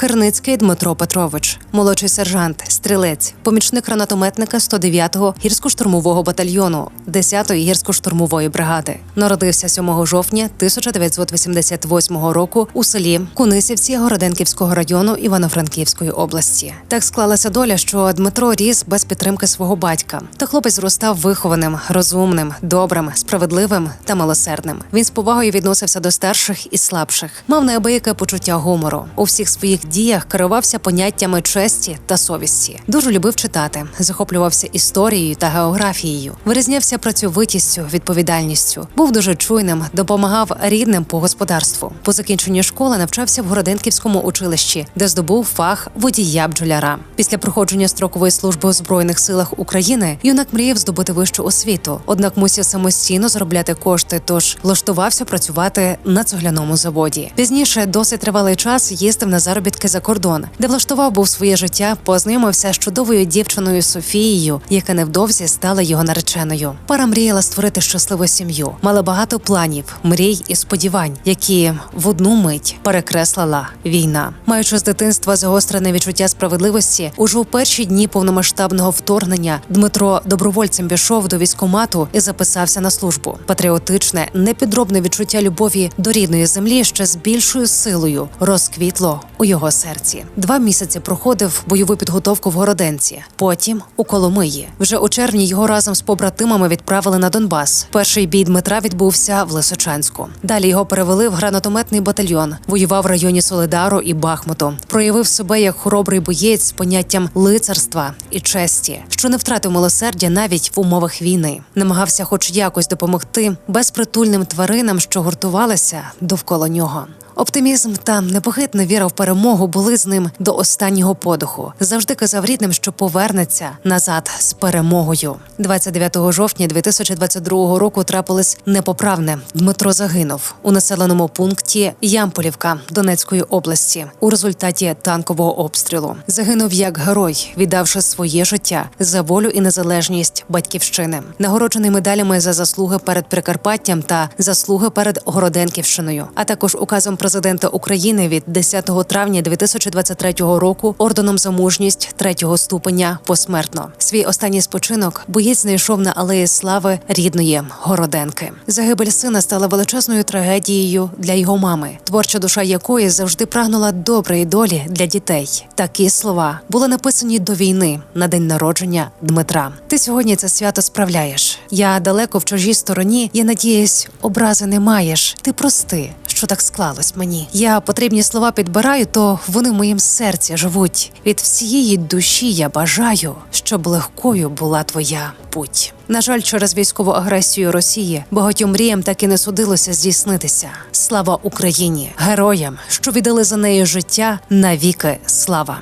Керницький Дмитро Петрович, молодший сержант, стрілець, помічник гранатометника 109-го гірсько-штурмового батальйону 10-ї гірсько-штурмової бригади. Народився 7 жовтня 1988 року у селі Кунисівці Городенківського району Івано-Франківської області. Так склалася доля, що Дмитро ріс без підтримки свого батька. Та хлопець зростав вихованим, розумним, добрим, справедливим та милосердним. Він з повагою відносився до старших і слабших, мав неабияке почуття гумору. У всіх своїх діях керувався поняттями честі та совісті. Дуже любив читати, захоплювався історією та географією, вирізнявся працьовитістю, відповідальністю, був дуже чуйним, допомагав рідним по господарству. По закінченню школи навчався в Городенківському училищі, де здобув фах водія бджоляра. Після проходження строкової служби у збройних силах України юнак мріяв здобути вищу освіту, однак мусив самостійно заробляти кошти, тож влаштувався працювати на цегляному заводі. Пізніше досить тривалий час їздив на заробітки за кордон, де влаштував був своє життя, познайомився з чудовою дівчиною Софією, яка невдовзі стала його нареченою. Пара мріяла створити щасливу сім'ю, мала багато планів, мрій і сподівань, які в одну мить перекреслила війна. Маючи з дитинства загострене відчуття справедливості, уже у перші дні повномасштабного вторгнення Дмитро добровольцем пішов до військомату і записався на службу. Патріотичне, непідробне відчуття любові до рідної землі ще з більшою силою розквітло у його серці. Два місяці проходив бойову підготовку в Городенці, потім у Коломиї. Вже у червні його разом з побратимами відправили на Донбас. Перший бій Дмитра відбувся в Лисичанську. Далі його перевели в гранатометний батальйон. Воював в районі Солидару і Бахмуту. Проявив себе як хоробрий боєць з поняттям лицарства і честі, що не втратив милосердя навіть в умовах війни. Намагався, хоч якось допомогти безпритульним тваринам, що гуртувалися довкола нього. Оптимізм та непохитна віра в перемогу були з ним до останнього подиху. Завжди казав рідним, що повернеться назад з перемогою. 29 жовтня 2022 року трапилось непоправне. Дмитро загинув у населеному пункті Ямполівка Донецької області у результаті танкового обстрілу. Загинув як герой, віддавши своє життя за волю і незалежність батьківщини, нагороджений медалями за заслуги перед Прикарпаттям та заслуги перед Городенківщиною, а також указом президента України від 10 травня 2023 року орденом за мужність третього ступеня посмертно. Свій останній спочинок боєць знайшов на алеї слави рідної Городенки. Загибель сина стала величезною трагедією для його мами, творча душа якої завжди прагнула доброї долі для дітей. Такі слова були написані до війни на день народження Дмитра. Ти сьогодні це свято справляєш. Я далеко в чужій стороні. Я надіюсь, образи не маєш. Ти прости, що так склалось мені. Я потрібні слова підбираю, то вони в моїм серці живуть. Від всієї душі я бажаю, щоб легкою була твоя путь. На жаль, через військову агресію Росії багатьом мріям так і не судилося здійснитися. Слава Україні, героям, що віддали за неї життя навіки слава.